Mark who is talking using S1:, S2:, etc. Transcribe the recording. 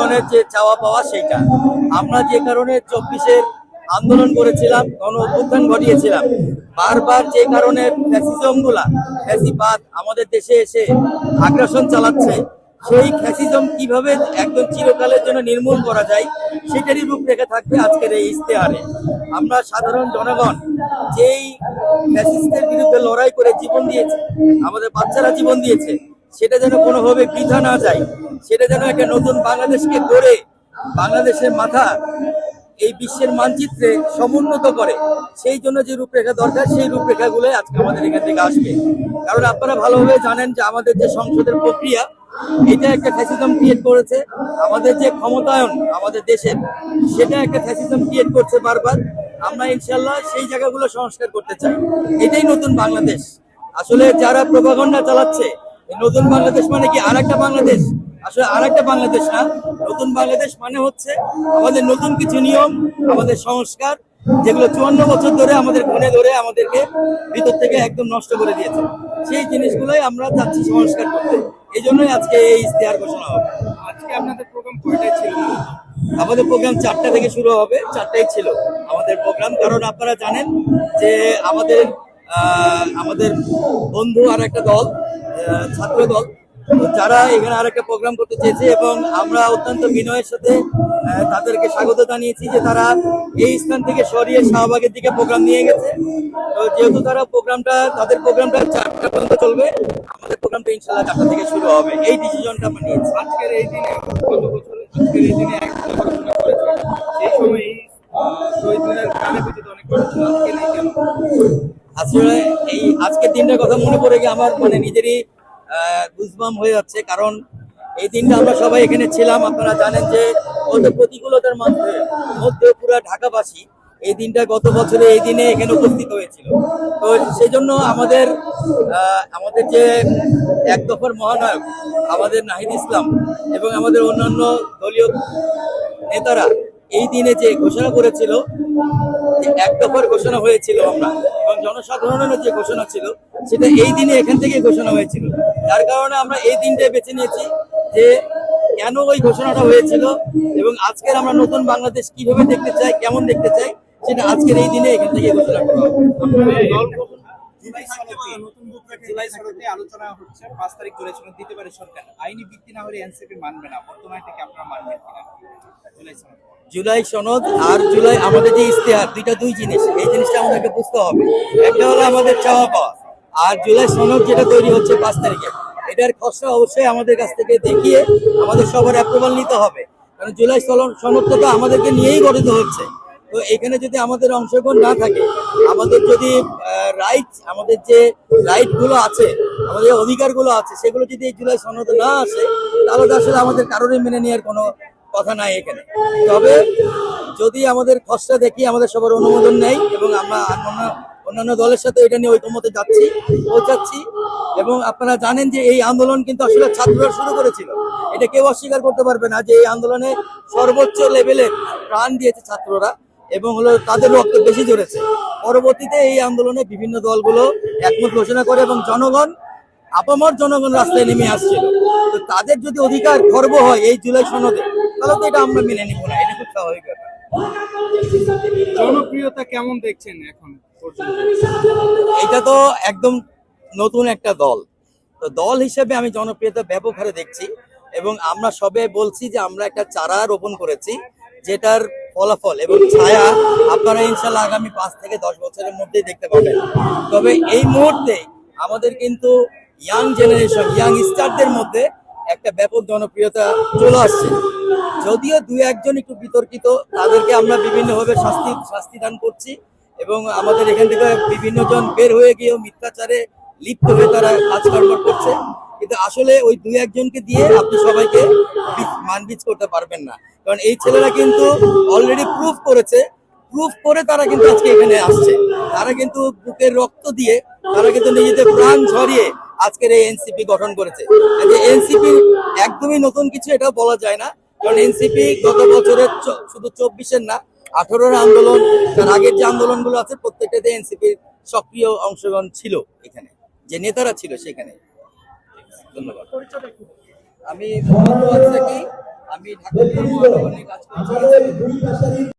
S1: জনগণের যে চাওয়া পাওয়া সেইটা। আমরা যে কারণে চব্বিশের আন্দোলন করেছিলাম, গণ অভ্যুত্থান ঘটিয়েছিলাম, বারবার যে কারণে ফ্যাসিজমগুলা ফ্যাসিবাদ আমাদের দেশে এসে আগ্রাসন চালাচ্ছে, সেই ফ্যাসিজম কীভাবে একদম চিরকালের জন্য নির্মূল করা যায়, সেটারই রূপরেখা থাকবে আজকের এই ইশতেহারে। আমরা সাধারণ জনগণ যেই ফ্যাসিস্টের বিরুদ্ধে লড়াই করে জীবন দিয়েছে, আমাদের বাচ্চারা জীবন দিয়েছে, সেটা যেন কোনোভাবে বৃথা না যায় সেটা যেন একটা নতুন বাংলাদেশকে গড়ে বাংলাদেশের মাথা এই বিশ্বের মানচিত্রে সমুন্নত করে। সেই জন্য যে রূপরেখা দরকার, সেই রূপরেখাগুলো আজকে আমাদের এখান থেকে আসবে। কারণ আপনারা ভালোভাবে জানেন যে আমাদের যে সংসদের প্রক্রিয়া, এটা একটা ফ্যাসিজম ক্রিয়েট করেছে। আমাদের যে ক্ষমতায়ন আমাদের দেশের, সেটা একটা ফ্যাসিজম ক্রিয়েট করছে বারবার। আমরা ইনশাল্লাহ সেই জায়গাগুলো সংস্কার করতে চাই। এটাই নতুন বাংলাদেশ। আসলে যারা প্রভাগণ্ডা চালাচ্ছে নতুন বাংলাদেশ মানে কি আর একটা বাংলাদেশ? আসলে আর একটা বাংলাদেশ না নতুন বাংলাদেশ মানে হচ্ছে আমাদের নতুন কিছু নিয়ম আমাদের সংস্কার যেগুলো চুয়ান্ন বছর ধরে আমাদের গুণে ধরে আমাদেরকে ভিতর থেকে একদম নষ্ট করে দিয়েছে। সেই জিনিসগুলোই আমরা চাচ্ছি সংস্কার করতে। এই জন্যই আজকে এই ইশতেহার ঘোষণা হবে।
S2: আজকে আপনাদের প্রোগ্রাম কয়টায় ছিল?
S1: আমাদের প্রোগ্রাম চারটা থেকে শুরু হবে চারটাই ছিল আমাদের প্রোগ্রাম কারণ আপনারা জানেন যে আমাদের আহ, আমাদের বন্ধু আর একটা দল ছাত্র দল তো যারা এখানে আর একটা প্রোগ্রাম করতে চেয়েছে এবং আমরা অত্যন্ত বিনয়ের সাথে তাদেরকে স্বাগত জানিয়েছি যে তারা এই স্থান থেকে সরিয়ে শাহবাগের দিকে প্রোগ্রাম নিয়ে গেছে। তো যেহেতু তারা প্রোগ্রামটা তাদের প্রোগ্রামটা চারটা পর্যন্ত চলবে আমাদের প্রোগ্রামটা ইনশাল্লাহ চারটা থেকে শুরু হবে। এই ডিসিশনটা আমরা নিয়েছি।
S2: আজকের এই দিনে গত বছর আজকের এই দিনে এক সেই সময় এই শহীদ মিনার গানে অনেক বড় ছিল আজকে
S1: আসলে এই আজকের দিনটার কথা মনে পড়ে গিয়ে আমার মানে নিজেরই গুজবাম হয়ে যাচ্ছে। কারণ এই দিনটা আমরা সবাই এখানে ছিলাম। আপনারা জানেন যে কত প্রতিকূলতার মধ্যে মধ্যে পুরো ঢাকাবাসী এই দিনটা গত বছরে এই দিনে এখানে উপস্থিত হয়েছিল। তো সেই জন্য আমাদের আমাদের যে এক দফার মহানায়ক, আমাদের নাহিদ ইসলাম এবং আমাদের অন্যান্য দলীয় নেতারা এই দিনে যে ঘোষণা করেছিল এক দফার ঘোষণা হয়েছিল আমরা এবং জনসাধারণেরও যে ঘোষণা ছিল, সেটা এই দিনে এখান থেকে ঘোষণা হয়েছিল। যার কারণে আমরা এই দিনটাই বেছে নিয়েছি যে কেন ওই ঘোষণাটা হয়েছিল এবং আজকের আমরা নতুন বাংলাদেশ কীভাবে দেখতে চাই কেমন দেখতে চাই সেটা আজকের এই দিনে এখান থেকে ঘোষণা করা হবে।
S2: জুলাই আলোচনা হচ্ছে পাঁচ তারিখ জুলাই দিতে পারে সরকার। আইনি ভিত্তি না হলে এনসিপি মানবে না বর্তমানে থেকে আপনারা মানবেন কিনা? জুলাই সনদ।
S1: জুলাই সনদ আর জুলাই আমাদের যে ইশতেহার দুইটা দুই জিনিস এই জিনিসটা আমাদেরকে বুঝতে হবে। একটা হলো আমাদের চাওয়া পাওয়া। আর জুলাই সনদ যেটা তৈরি হচ্ছে পাঁচ তারিখে, এটার খসড়া অবশ্যই আমাদের কাছ থেকে দেখিয়ে আমাদের সবার অ্যাপ্রুভাল নিতে হবে। কারণ জুলাই সনদ- সনদটা তো আমাদেরকে নিয়েই গঠিত হচ্ছে। তো এখানে যদি আমাদের অংশগ্রহণ না থাকে, আমাদের যদি রাইট আমাদের যে রাইটগুলো আছে, আমাদের অধিকারগুলো আছে, সেগুলো যদি এই জুলাই সনদে না আসে, তাহলে আসলে আমাদের কারোরই মেনে নেওয়ার কোনো কথা নাই এখানে। তবে যদি আমাদের খসড়া দেখি, আমাদের সবার অনুমোদন নেই এবং আমরা অন্যান্য অন্যান্য দলের সাথে এটা নিয়ে ঐকমতে যাচ্ছি, পৌঁছাচ্ছি এবং আপনারা জানেন যে এই আন্দোলন কিন্তু আসলে ছাত্ররা শুরু করেছিল। এটা কেউ অস্বীকার করতে পারবে না যে এই আন্দোলনে সর্বোচ্চ লেভেলের প্রাণ দিয়েছে ছাত্ররা এবং হলো তাদের রক্ত বেশি জড়েছে পরবর্তীতে এই আন্দোলনে বিভিন্ন দলগুলো একমত ঘোষণা করে এবং জনগণ, আপামর জনগণ রাস্তায় নেমে আসছিল। তো তাদের যদি অধিকার খর্ব হয় এই জুলাই সনদে, তাহলে তো এটা আমরা মেনে নিব না, এটা খুব স্বাভাবিক ব্যাপার।
S2: জনপ্রিয়তা কেমন দেখছেন এখন
S1: এটা তো একদম নতুন একটা দল। তো দল হিসেবে আমি জনপ্রিয়তা ব্যাপক হারে দেখছি এবং আমরা সবে বলছি যে আমরা একটা চারা রোপণ করেছি, যেটার ফলাফল এবং ছায়া আপনারা ইনশাল্লাহ আগামী পাঁচ থেকে দশ বছরের মধ্যেই দেখতে পাবেন। তবে এই মুহূর্তে আমাদের কিন্তু ইয়াং জেনারেশন ইয়াং স্টারদের মধ্যে একটা ব্যাপক জনপ্রিয়তা চলে আসছে। যদিও দু একজন একটু বিতর্কিত, তাদেরকে আমরা বিভিন্নভাবে শাস্তি শাস্তি দান করছি এবং আমাদের এখান থেকে বিভিন্ন জন বের হয়ে গিয়েও মিথ্যাচারে লিপ্ত হয়ে তারা কাজকর্ম করছে। কিন্তু আসলে ওই দুই একজনকে দিয়ে আপনি সবাইকে মানবিজ করতে পারবেন না। কারণ এই ছেলেরা কিন্তু অলরেডি প্রুফ করেছে প্রুফ করে তারা কিন্তু আজকে এখানে আসছে। তারা কিন্তু বুকের রক্ত দিয়ে, তারা কিন্তু নিজেদের প্রাণ ঝরিয়ে আজকের এই এনসিপি গঠন করেছে। এনসিপি একদমই নতুন কিছু এটা বলা যায় না। কারণ এনসিপি গত বছরের শুধু চব্বিশের না, আঠারোর আন্দোলন, তার আগের যে আন্দোলনগুলো আছে, প্রত্যেকটাতে এনসিপির সক্রিয় অংশগ্রহণ ছিল এখানে, যে নেতারা ছিল সেখানে। ধন্যবাদ। আমি আমি ঢাকা কাজ